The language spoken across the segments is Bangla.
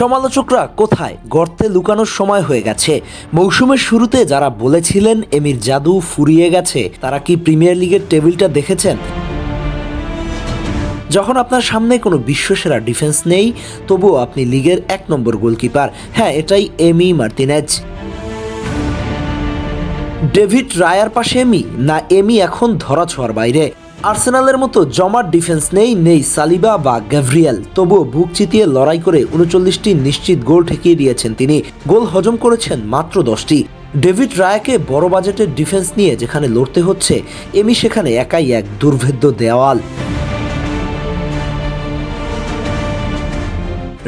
সমালোচকরা কোথায়? গর্তে লুকানোর সময় হয়ে গেছে। মৌসুমের শুরুতে যারা বলেছিলেন এমির জাদু ফুরিয়ে গেছে, তারা কি প্রিমিয়ার লিগের টেবিলটা দেখেছেন? যখন আপনার সামনে কোনো বিশ্বসেরা ডিফেন্স নেই, তবুও আপনি লিগের এক নম্বর গোলকিপার। হ্যাঁ এটাই এমি মার্তিনেজ ডেভিড রায়ার পাশে এমি, না এমি এখন ধরা ছোঁয়ার বাইরে। আর্সেনালের মতো জমার ডিফেন্স নেই নেই সালিবা বা গ্যাভরিয়েল। তবুও বুক চিতিয়ে লড়াই করে উনচল্লিশটি নিশ্চিত গোল ঠেকিয়ে দিয়েছেন তিনি। গোল হজম করেছেন মাত্র দশটি। ডেভিড রায়াকে বড় বাজেটের ডিফেন্স নিয়ে যেখানে লড়তে হচ্ছে এমি সেখানে একাই এক দুর্ভেদ্য দেওয়াল।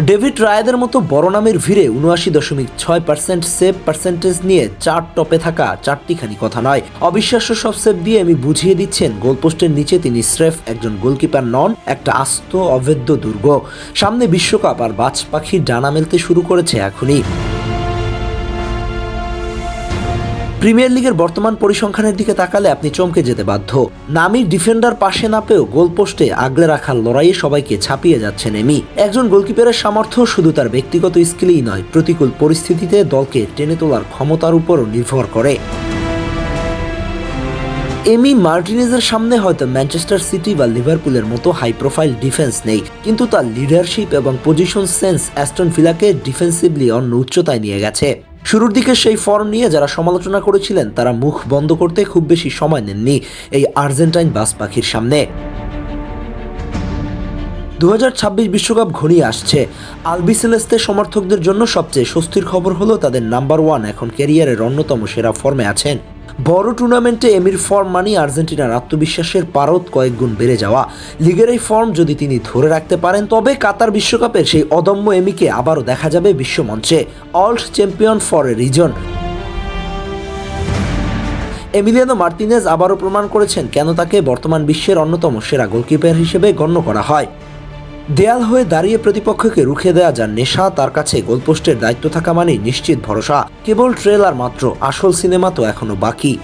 ডেভিড রায়দের মতো বড় নামের ভিড়ে উনআশি দশমিক ছয় পার্সেন্ট সেভ পার্সেন্টেজ নিয়ে চার টপে থাকা চারটিখানি কথা নয়। অবিশ্বাস্য সব সেভ দিয়ে আমি বুঝিয়ে দিচ্ছেন গোলপোস্টের নিচে তিনি স্রেফ একজন গোলকিপার নন, একটা আস্ত অভেদ্য দুর্গ। সামনে বিশ্বকাপ আর বাজ পাখির ডানা মেলতে শুরু করেছে এখনই। প্রিমিয়ার লিগের বর্তমান পরিসংখ্যানের দিকে তাকালে আপনি চমকে যেতে বাধ্য। নামি ডিফেন্ডার পাশে না পেয়েও গোলপোস্টে আগলে রাখার লড়াইয়ে সবাইকে ছাপিয়ে যাচ্ছেন এমি একজন গোলকিপারের সামর্থ্য শুধু তার ব্যক্তিগত স্কিলেই নয়, প্রতিকূল পরিস্থিতিতে দলকে টেনে তোলার ক্ষমতার উপরও নির্ভর করে। এমি মার্টিনেজের সামনে হয়তো ম্যানচেস্টার সিটি বা লিভারপুলের মতো হাই প্রোফাইল ডিফেন্স নেই, কিন্তু তার লিডারশিপ এবং পজিশন সেন্স অ্যাস্টন ফিলাকে ডিফেন্সিভলি অন্য উচ্চতায় নিয়ে গেছে। শুরুর দিকে সেই ফর্ম নিয়ে যারা সমালোচনা করেছিলেন, তারা মুখ বন্ধ করতে খুব বেশি সময় নেননি এই আর্জেন্টাইন বাস পাখির সামনে। দু হাজার বিশ্বকাপ ঘনিয়ে আসছে। আলবিসেলেস্তে সমর্থকদের জন্য সবচেয়ে স্বস্তির খবর হলো তাদের নাম্বার ওয়ান এখন ক্যারিয়ারের অন্যতম সেরা ফর্মে আছেন। বড় টুর্নামেন্টে এমির ফর্ম মানি আর্জেন্টিনার আত্মবিশ্বাসের পারদ কয়েক গুণ বেড়ে যাওয়া। লিগের এই ফর্ম যদি তিনি ধরে রাখতে পারেন, তবে কাতার বিশ্বকাপের সেই অদম্য এমিকে আবারও দেখা যাবে বিশ্বমঞ্চে, old champion for a reason. Emiliano Martinez আবারও প্রমাণ করেছেন কেন তাকে বর্তমান বিশ্বের অন্যতম সেরা গোলকিপার হিসেবে গণ্য করা হয়। দেয়াল হয়ে দাঁড়িয়ে প্রতিপক্ষকে রুখে দেয়া যান নেশা, তার কাছে গোলপোস্টের দায়িত্ব থাকা মানেই নিশ্চিত ভরসা। কেবল ট্রেলার মাত্র, আসল সিনেমা তো এখনও বাকি।